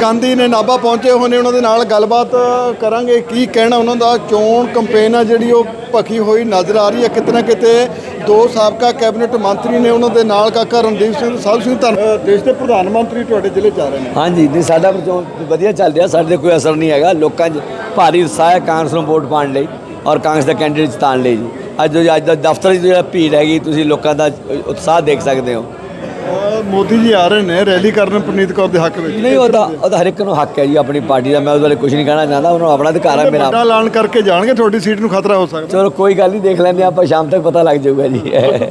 ਗਾਂਧੀ ਨੇ ਨਾਭਾ ਪਹੁੰਚੇ ਹੋਏ ਨੇ, ਉਹਨਾਂ ਦੇ ਨਾਲ ਗੱਲਬਾਤ ਕਰਾਂਗੇ। ਕੀ ਕਹਿਣਾ ਉਹਨਾਂ ਦਾ? ਚੋਣ ਕੰਪੇਨ ਆ ਜਿਹੜੀ ਉਹ ਭਖੀ ਹੋਈ ਨਜ਼ਰ ਆ ਰਹੀ ਹੈ। ਕਿਤੇ ਨਾ ਕਿਤੇ ਦੋ ਸਾਬਕਾ ਕੈਬਨਿਟ ਮੰਤਰੀ ਨੇ ਉਹਨਾਂ ਦੇ ਨਾਲ ਕਾਕਾ ਰਣਦੀਪ ਸਿੰਘ ਸਾਧੂ ਸਿੰਘ ਧੰਨ ਦੇਸ਼ ਦੇ ਪ੍ਰਧਾਨ ਮੰਤਰੀ ਤੁਹਾਡੇ ਜ਼ਿਲ੍ਹੇ 'ਚ ਆ ਰਹੇ ਨੇ। ਹਾਂਜੀ, ਨਹੀਂ, ਸਾਡਾ ਪ੍ਰਚੋਣ ਵਧੀਆ ਚੱਲ ਰਿਹਾ। ਸਾਡੇ ਤੇ ਕੋਈ ਅਸਰ ਨਹੀਂ ਹੈਗਾ। ਲੋਕਾਂ 'ਚ ਭਾਰੀ ਉਤਸ਼ਾਹ ਹੈ ਕਾਂਗਰਸ ਨੂੰ ਵੋਟ ਪਾਉਣ ਲਈ ਔਰ ਕਾਂਗਰਸ ਦਾ ਕੈਂਡੀਡੇਟ ਜਿਤਾਉਣ ਲਈ। ਜੀ ਅੱਜ ਜੋ ਅੱਜ ਦਾ ਦਫ਼ਤਰ 'ਚ ਜਿਹੜਾ ਭੀੜ ਹੈਗੀ, ਤੁਸੀਂ ਲੋਕਾਂ ਦਾ ਉਤਸ਼ਾਹ ਦੇਖ ਸਕਦੇ ਹੋ। ਮੋਦੀ ਜੀ ਆ ਰਹੇ ਨੇ ਰੈਲੀ ਕਰਨ ਪ੍ਰਨੀਤ ਕੌਰ ਦੇ ਹੱਕ ਵਿੱਚ। ਨਹੀਂ ਉਹਦਾ ਉਹਦਾ ਹਰ ਇੱਕ ਨੂੰ ਹੱਕ ਹੈ ਜੀ ਆਪਣੀ ਪਾਰਟੀ ਦਾ। ਮੈਂ ਉਹਦੇ ਬਾਰੇ ਕੁਝ ਨਹੀਂ ਕਹਿਣਾ ਚਾਹੁੰਦਾ ਉਹਨਾਂ ਨੂੰ ਆਪਣਾ ਅਧਿਕਾਰ ਹੈ ਮੇਰਾ। ਵੱਡਾ ਐਲਾਨ ਕਰਕੇ ਜਾਣਗੇ ਤੁਹਾਡੀ ਸੀਟ ਨੂੰ ਖਤਰਾ ਹੋ ਸਕਦਾ। ਚਲੋ ਕੋਈ ਗੱਲ ਨਹੀਂ ਦੇਖ ਲੈਂਦੇ ਆਪਾਂ ਸ਼ਾਮ ਤੱਕ ਪਤਾ ਲੱਗ ਜਾਊਗਾ ਜੀ।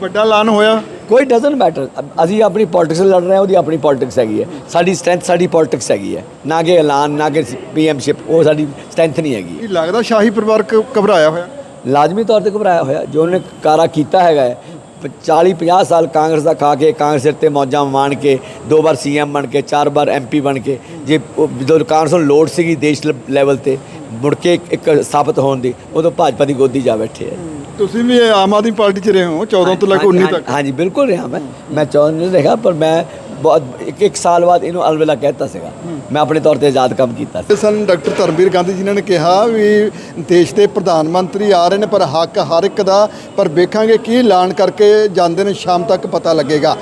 ਵੱਡਾ ਐਲਾਨ ਹੋਇਆ। ਕੋਈ ਡਸਨਟ ਮੈਟਰ ਅਸੀਂ ਆਪਣੀ ਪੋਲਿਟਿਕਸ ਲੜ ਰਹੇ ਹਾਂ ਉਹਦੀ ਆਪਣੀ ਪੋਲਿਟਿਕਸ ਹੈਗੀ ਹੈ। ਸਾਡੀ ਸਟਰੈਂਥ ਸਾਡੀ ਪੋਲਿਟਿਕਸ ਹੈਗੀ ਹੈ। ਨਾ ਕਿ ਐਲਾਨ ਨਾ ਕਿ ਪੀਐਮਸ਼ਿਪ ਉਹ ਸਾਡੀ ਸਟਰੈਂਥ ਨਹੀਂ ਹੈਗੀ। ਲੱਗਦਾ ਸ਼ਾਹੀ ਪਰਿਵਾਰ ਘਬਰਾਇਆ ਹੋਇਆ? ਲਾਜ਼ਮੀ ਤੌਰ ਤੇ ਘਬਰਾਇਆ ਹੋਇਆ। ਜੋ ਉਹਨੇ ਕਾਰਾ ਕੀਤਾ ਹੈਗਾ 40 50 ਸਾਲ ਕਾਂਗਰਸ ਦਾ ਖਾ ਕੇ ਕਾਂਗਰਸ ਸਿਰ ਤੇ ਮੌਜਾਂ ਮਾਣ ਕੇ ਦੋ ਵਾਰ ਸੀਐਮ ਬਣ ਕੇ ਚਾਰ ਵਾਰ ਐਮਪੀ ਬਣ ਕੇ ਜੇ ਜਦੋਂ ਕਾਂਗਰਸ ਨੂੰ ਲੋੜ ਸੀਗੀ ਦੇਸ਼ ਲੈਵਲ ਤੇ ਮੁੜ ਕੇ ਇੱਕ- ਸਾਬਤ ਹੋਣ ਦੀ ਉਦੋਂ ਭਾਜਪਾ ਦੀ ਗੋਦੀ ਜਾ ਬੈਠੇ ਹੈ ਤੁਸੀਂ ਵੀ ਆਮ ਆਦਮੀ ਪਾਰਟੀ 'ਚ ਰਹੇ ਹੋ 14 ਤੋਂ ਲੈ ਕੇ 19 ਤੱਕ? ਹਾਂਜੀ ਬਿਲਕੁਲ ਰਿਹਾ ਮੈਂ। ਮੈਂ ਚੌਨ ਨਹੀਂ ਰਿਹਾ ਪਰ ਮੈਂ ਬਹੁਤ, ਇੱਕ ਇੱਕ ਸਾਲ ਬਾਅਦ ਇਹਨੂੰ ਅਲਵਿਦਾ ਕਹਿਤਾ ਸੀਗਾ। ਮੈਂ ਆਪਣੇ ਤੌਰ ਤੇ ਆਜ਼ਾਦ ਕੰਮ ਕੀਤਾ ਸੀ। ਸਾਨੂੰ ਡਾਕਟਰ ਧਰਮਵੀਰ ਗਾਂਧੀ ਜੀ ਨੇ ਕਿਹਾ ਵੀ ਦੇਸ਼ ਦੇ ਪ੍ਰਧਾਨ ਮੰਤਰੀ ਆ ਰਹੇ ਨੇ, ਪਰ ਹੱਕ ਹਰ ਇੱਕ ਦਾ, ਪਰ ਵੇਖਾਂਗੇ ਕੀ ਐਲਾਨ ਕਰਕੇ ਜਾਂਦੇ ਨੇ, ਸ਼ਾਮ ਤੱਕ ਪਤਾ ਲੱਗੇਗਾ।